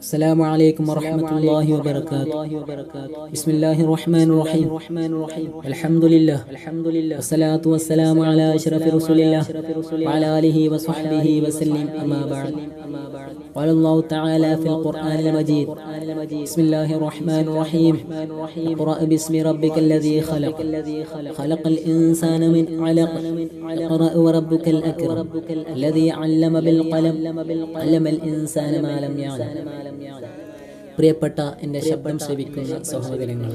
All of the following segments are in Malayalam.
السلام عليكم ورحمة الله وبركاته. بسم الله الرحمن الرحيم. الحمد لله. والصلاة والسلام على أشرف رسول الله. وعلى آله وصحبه وسلم. أما بعد. قال الله تعالى في القرآن المجيد. بسم الله الرحمن الرحيم. اقرأ باسم ربك الذي خلق. خلق. الإنسان من علق. اقرأ وربك الأكرم. الذي علم بالقلم. علم الإنسان ما لم يعلم. പ്രിയപ്പെട്ട എന്റെ ശബ്ദം ശ്രവിക്കുന്ന സഹോദരങ്ങൾ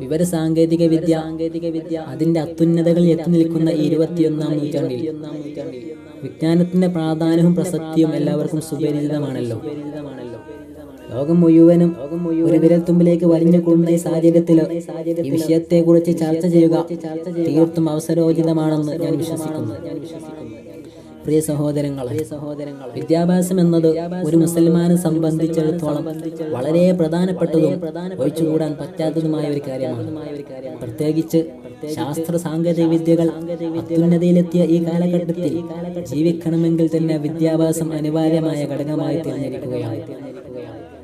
വിവര സാങ്കേതിക വിദ്യ സാങ്കേതിക വിദ്യ അതിന്റെ അത്യുന്നതകളിൽ എത്തി നിൽക്കുന്ന ഇരുപത്തിയൊന്നാം നൂറ്റാണ്ടിൽ. വിജ്ഞാനത്തിന്റെ പ്രാധാന്യവും പ്രസക്തിയും എല്ലാവർക്കും സുപരിചിതമാണല്ലോ. ലോകം മുഴുവനും ഒരു വിരൽത്തുമ്പിലേക്ക് വലിഞ്ഞു കൂടുന്ന ഈ സാഹചര്യത്തിൽ ഈ വിഷയത്തെ കുറിച്ച് ചർച്ച ചെയ്യുക തീർത്തും അവസരോചിതമാണെന്ന് ഞാൻ വിശ്വസിക്കുന്നു. പ്രിയ സഹോദരങ്ങളെ സഹോദരങ്ങൾ വിദ്യാഭ്യാസം എന്നത് ഒരു മുസൽമാനെ സംബന്ധിച്ചിടത്തോളം വളരെ പ്രധാനപ്പെട്ടതും ഒഴിച്ചുകൂടാൻ പറ്റാത്തതുമായ ഒരു കാര്യമാണ്. പ്രത്യേകിച്ച് ശാസ്ത്ര സാങ്കേതിക വിദ്യകൾ അത്യുന്നതയിലെത്തിയ ഈ കാലഘട്ടത്തിൽ ജീവിക്കണമെങ്കിൽ തന്നെ വിദ്യാഭ്യാസം അനിവാര്യമായ ഘടകമായി തിരഞ്ഞെടുക്കുകയാണ്.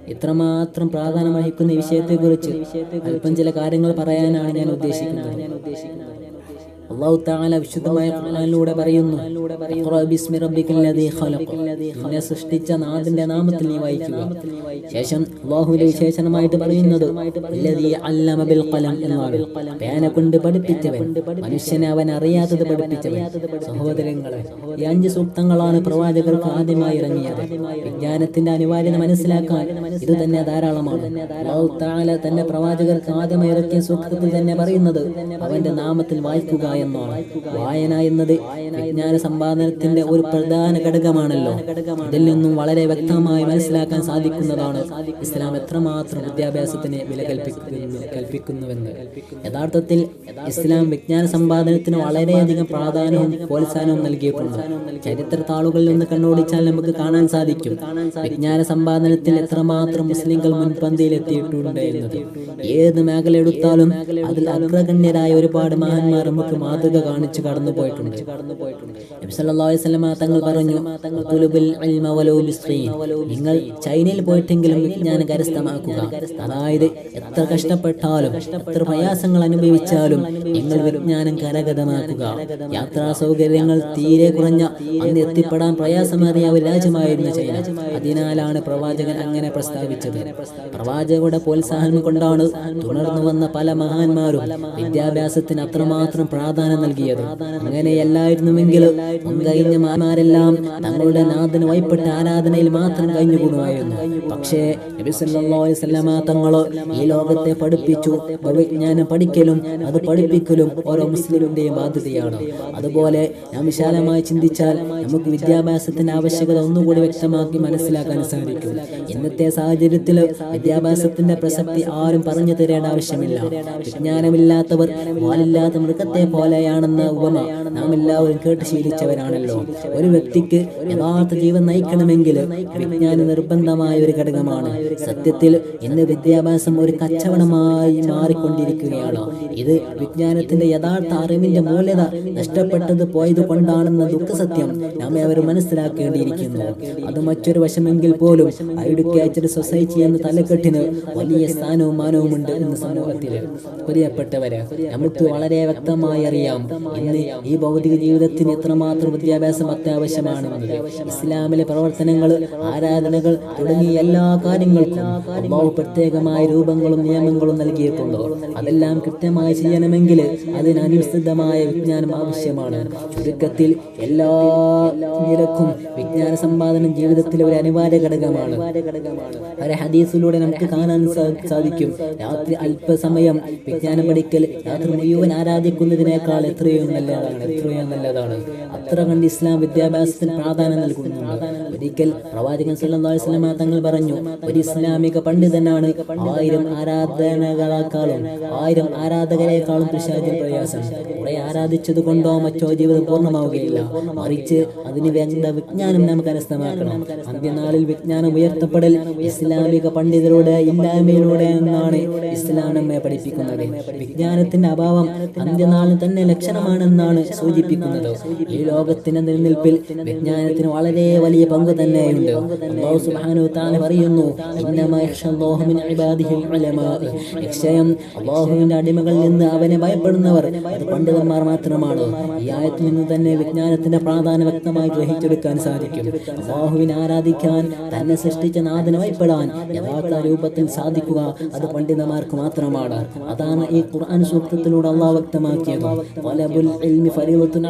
ഇത്രമാത്രം പ്രാധാന്യം വഹിക്കുന്ന വിഷയത്തെക്കുറിച്ച് അല്പം ചില കാര്യങ്ങൾ പറയാനാണ് ഞാൻ ഉദ്ദേശിക്കുന്നത്. അള്ളാഹു താല വിശുദ്ധമായ ഖുർആനിലൂടെ പറയുന്നു ഖലഖ്. നിന്നെ സൃഷ്ടിച്ച നാദിന്റെ നാമത്തിൽ നീ വായിക്കുക ശേഷം അള്ളാഹുവിന്റെ വിശേഷണമായിട്ട് പറയുന്നത് പേന കൊണ്ട് പഠിപ്പിച്ചവൻ മനുഷ്യനെ അവൻ അറിയാത്തത് പഠിപ്പിച്ചവൻ. സഹോദരങ്ങളെ ഈ അഞ്ച് സൂക്തങ്ങളാണ് പ്രവാചകർക്ക് ആദ്യമായി ഇറങ്ങിയത്. വിജ്ഞാനത്തിന്റെ അനിവാര്യത മനസ്സിലാക്കാൻ ഇത് തന്നെ ധാരാളമാണ്. തന്റെ പ്രവാചകർക്ക് ആദ്യമായി ഇറക്കിയ സൂക്തത്തിൽ തന്നെ പറയുന്നത് അവന്റെ നാമത്തിൽ വായിക്കുക എന്നാണ്. വായന എന്നത് വിജ്ഞാന സമ്പാദനത്തിന്റെ ഒരു പ്രധാന ഘടകമാണല്ലോ. ഇതിൽ നിന്നും വളരെ വ്യക്തമായി മനസ്സിലാക്കാൻ സാധിക്കുന്നതാണ് ഇസ്ലാം എത്രമാത്രം വിദ്യാഭ്യാസത്തിന് വില കൽപ്പിക്കുന്നു കൽപ്പിക്കുന്നുവെന്ന്. യഥാർത്ഥത്തിൽ ഇസ്ലാം വിജ്ഞാന സമ്പാദനത്തിന് വളരെയധികം പ്രാധാന്യവും പ്രോത്സാഹനവും നൽകിയിട്ടുണ്ട്. ചരിത്ര താളുകളിൽ നിന്ന് കണ്ണോടിച്ചാൽ നമുക്ക് കാണാൻ സാധിക്കും വിജ്ഞാന സമ്പാദനത്തിൽ എത്രമാത്രം മുസ്ലിങ്ങൾ മുൻപന്തിയിൽ എത്തിയിട്ടുണ്ട് എന്നത്. ഏത് മേഖല എടുത്താലും അതിൽ അഗ്രഗണ്യരായ ഒരുപാട് മഹാന്മാർ നമുക്ക് മാതൃക കാണിച്ചു കടന്നു പോയിട്ടുണ്ട് തങ്ങൾ പറഞ്ഞു. നിങ്ങൾ ചൈനയിൽ പോയിട്ടെങ്കിലും വിജ്ഞാനം കരസ്ഥമാക്കുക അതായത് എത്ര കഷ്ടപ്പെട്ടാലും എത്ര പ്രയാസങ്ങൾ അനുഭവിച്ചാലും നിങ്ങൾ വിജ്ഞാനം കരഗതമാക്കുക. യാത്രാ സൗകര്യങ്ങൾ തീരെ കുറഞ്ഞ അന്ന് എത്തിപ്പെടാൻ പ്രയാസമേറിയ ഒരു രാജ്യമായിരുന്നു ചൈന. അതിനാലാണ് പ്രവാചകൻ അങ്ങനെ പ്രസ്താവിച്ചത്. പ്രവാചകരുടെ പ്രോത്സാഹനം കൊണ്ടാണ് തുടർന്നു വന്ന പല മഹാന്മാരും വിദ്യാഭ്യാസത്തിന് അത്രമാത്രം പ്രാധാന്യം നൽകിയത്. അങ്ങനെയല്ലായിരുന്നുവെങ്കിൽ മുൻകഴിഞ്ഞ മാന്മാരെല്ലാം തങ്ങളുടെ നാഥന് വൈപ്പെട്ട ആരാധനയിൽ മാത്രം കഴിഞ്ഞുകൂടുമായിരുന്നു. പക്ഷേ നബി സല്ലല്ലാഹു അലൈഹി വസല്ലമ തങ്ങൾ ഈ ലോകത്തെ പഠിപ്പിച്ചു. വിജ്ഞാനം പഠിക്കലും അത് പഠിപ്പിക്കലും ഓരോ മുസ്ലിമിന്റെയും ബാധ്യതയാണ്. അതുപോലെ നാം വിശാലമായി ചിന്തിച്ചാൽ നമുക്ക് വിദ്യാഭ്യാസത്തിന്റെ ആവശ്യകത ഒന്നുകൂടി വ്യക്തമാക്കി മനസ്സിലാക്കാൻ സാധിക്കും. ഇന്നത്തെ സാഹചര്യത്തിൽ വിദ്യാഭ്യാസത്തിന്റെ പ്രസക്തി ആരും പറഞ്ഞു തരേണ്ട ആവശ്യമില്ല. വിജ്ഞാനമില്ലാത്തവർ വാലില്ലാത്ത മൃഗത്തെ പോലെയാണെന്ന ഉപമ നാം എല്ലാവരും കേട്ട് ശീലിച്ചവരാണല്ലോ ഒരു വ്യക്തിക്ക് യഥാർത്ഥ ജീവൻ നയിക്കണമെങ്കിൽ വിജ്ഞാനം നിർബന്ധമായ ഒരു ഘടകമാണ്. സത്യത്തിൽ ഇന്ന് വിദ്യാഭ്യാസം ഒരു കച്ചവടമായി മാറിക്കൊണ്ടിരിക്കുകയാണ്. ഇത് വിജ്ഞാനത്തിന്റെ യഥാർത്ഥ അറിവിന്റെ മൂല്യത നഷ്ടപ്പെട്ടത് പോയത് കൊണ്ടാണെന്ന ദുഃഖസത്യം നമ്മെ അവർ മനസ്സിലാക്കേണ്ടിയിരിക്കുന്നു. അത് മറ്റൊരു വശമെങ്കിൽ പോലും ഐഡുക്കേറ്റഡ് സൊസൈറ്റി എന്ന തലക്കെട്ടിന് വലിയ സ്ഥാനവും മാനവും ഉണ്ട് എന്ന സമൂഹത്തിൽ. പ്രിയപ്പെട്ടവര് നമുക്ക് വളരെ വ്യക്തമായി അറിയാം. ഇന്ന് ഈ ഭൗതിക ജീവിതത്തിന് എത്രമാത്രം വിദ്യാഭ്യാസം അത്യാവശ്യമാണ്. ഇസ്ലാമിലെ പ്രവർത്തനങ്ങൾ ആരാധനകൾ തുടങ്ങിയ എല്ലാ കാര്യങ്ങൾക്കും പ്രത്യേകമായ രൂപങ്ങളും നിയമങ്ങളും നൽകിയിട്ടുണ്ട്. അതെല്ലാം കൃത്യമായി ചെയ്യണമെങ്കിൽ അതിനനുസൃതമായ വിജ്ഞാനം ആവശ്യമാണ്. ചുരുക്കത്തിൽ എല്ലാ നിരക്കും വിജ്ഞാന സമ്പാദനം ജീവിതത്തിലെ ഒരു അനിവാര്യ ഘടകമാണ്. ഒരു ഹദീസിലൂടെ നമുക്ക് കാണാൻ സാധിക്കും. രാത്രി അല്പസമയം വിജ്ഞാനം പഠിക്കൽ രാത്രി മുഴുവൻ ആരാധിക്കുന്നതിനേക്കാൾ എത്രയോ നല്ലതാണ് എത്രയോ നല്ലതാണ്. അത്ര കണ്ട് ഇസ്ലാം വിദ്യാഭ്യാസത്തിന് പ്രാധാന്യം നൽകുന്നുണ്ട്. ഒരിക്കൽ പ്രവാചകൻ തങ്ങൾ പറഞ്ഞു ഒരു ഇസ്ലാമിക പണ്ഡിതനാണ് ആയിരം ആരാധനകളെക്കാളും ആയിരം ആരാധകരെക്കാളും പിശാചിൽ പ്രയാസം. കുറെ ആരാധിച്ചത് കൊണ്ടോ മറ്റോ ജീവിതം പൂർണമാവുകയില്ല. മറിച്ച് അതിന് വേണ്ട വിജ്ഞാനം നാം കരസ്ഥമാക്കണം. അന്ത്യനാളിൽ വിജ്ഞാനം ഉയർത്തപ്പെടൽ ഇസ്ലാമിക പണ്ഡിതരുടെ ഇല്ലായ്മയിലൂടെ എന്നാണ് ഇസ്ലാം നമ്മെ പഠിപ്പിക്കുന്നത്. വിജ്ഞാനത്തിന്റെ അഭാവം അന്ത്യനാളിൽ തന്നെ ലക്ഷണമാണെന്നാണ് സൂചിപ്പിക്കുന്നത്. ഈ ലോകത്തിന്റെ നിലനിൽപ്പിൽ വിജ്ഞാനത്തിന് വളരെ വലിയ പങ്ക് തന്നെയുണ്ട്. സുബ്ഹാനഹു തആല പറയുന്നു നിശ്ചയം അടിമകളിൽ നിന്ന് അവനെ ഭയപ്പെടുന്നവർ അത് പണ്ഡിതന്മാർ മാത്രമാണ്. ഈ ആയത്തിൽ നിന്ന് തന്നെ വിജ്ഞാനത്തിന്റെ പ്രാധാന്യം വ്യക്തമായി ഗ്രഹിച്ചെടുക്കാൻ സാധിക്കും. അള്ളാഹുവിനെ ആരാധിക്കാൻ തന്നെ സൃഷ്ടിച്ച നാഥനെ ഭയപ്പെടാൻ യഥാർത്ഥ രൂപത്തിൽ സാധിക്കുക അത് പണ്ഡിതന്മാർക്ക് മാത്രമാണ്. അതാണ് ഈ ഖുർആൻ സൂക്തത്തിലൂടെ അള്ളാഹ് വ്യക്തമാക്കിയത്.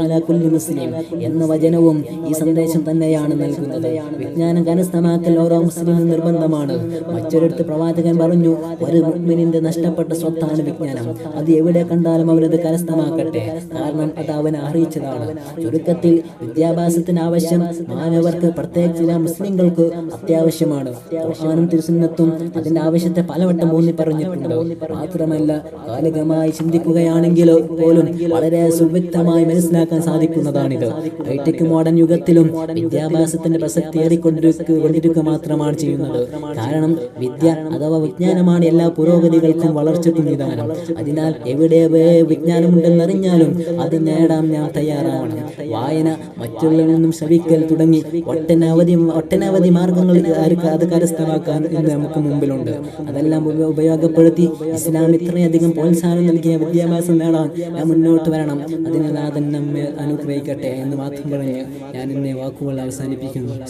അലാ കുല്ലി മുസ്ലിം എന്ന വചനവും ഈ സന്ദേശം തന്നെയാണ് നൽകുന്നത്. വിജ്ഞാനം കരസ്ഥമാക്കൽ ഓരോ മുസ്ലിമിനും നിർബന്ധമാണ്. മറ്റൊരിടത്ത് പ്രവാചകൻ പറഞ്ഞു ഒരു മുഗ്മിനിന്റെ നഷ്ടപ്പെട്ട സ്വത്താണ് വിജ്ഞാനം. അത് എവിടെ കണ്ടാലും അവരത് കരസ്ഥമാക്കട്ടെ. കാരണം അത് അവനെ അറിയിച്ചതാണ്. ചുരുക്കത്തിൽ വിദ്യാഭ്യാസത്തിന് ആവശ്യം മാനവർക്ക് പ്രത്യേകിച്ച് മുസ്ലിങ്ങൾക്ക് അത്യാവശ്യമാണ്. ഖുർആനും തിരുസുന്നത്തും അതിന്റെ ആവശ്യത്തെ പലവട്ടം ഊന്നി പറഞ്ഞിട്ടുണ്ട്. മാത്രമല്ല കാലികമായി ചിന്തിക്കുകയാണെങ്കിലോ പോലും വളരെ സുവ്യക്തമായി മനസ്സിലാക്കാൻ സാധിക്കുന്നതാണിത്. ഹൈടെക് മോഡേൺ യുഗത്തിലും വിദ്യാഭ്യാസത്തിന്റെ ഏറിക്കൊണ്ടിരിക്കുക കൊണ്ടിരിക്കുക മാത്രമാണ് ചെയ്യുന്നത്. കാരണം വിദ്യ അഥവാ വിജ്ഞാനമാണ് എല്ലാ പുരോഗതികൾക്കും വളർച്ചയ്ക്കും നിദാനം. അതിനാൽ എവിടെ വിജ്ഞാനമുണ്ടെന്നറിഞ്ഞാലും അത് നേടാൻ ഞാൻ തയ്യാറാണ് വായന മറ്റുള്ളവരിൽ നിന്നും ശ്രവിക്കൽ തുടങ്ങി ഒട്ടനവധി ഒട്ടനവധി മാർഗങ്ങൾ അത് കരസ്ഥമാക്കാൻ ഇന്ന് നമുക്ക് മുമ്പിലുണ്ട്. അതെല്ലാം ഉപ- ഉപയോഗപ്പെടുത്തി ഇസ്ലാം ഇത്രയധികം പ്രോത്സാഹനം നൽകിയ വിദ്യാഭ്യാസം നേടാൻ ഞാൻ മുന്നോട്ട് വരണം. അതിന് നാഥൻ നമ്മെ അനുഗ്രഹിക്കട്ടെ എന്ന് മാത്രം പറഞ്ഞ് ഞാൻ എന്നെ വാക്കുകൾ അവസാനിപ്പിക്കുന്നു.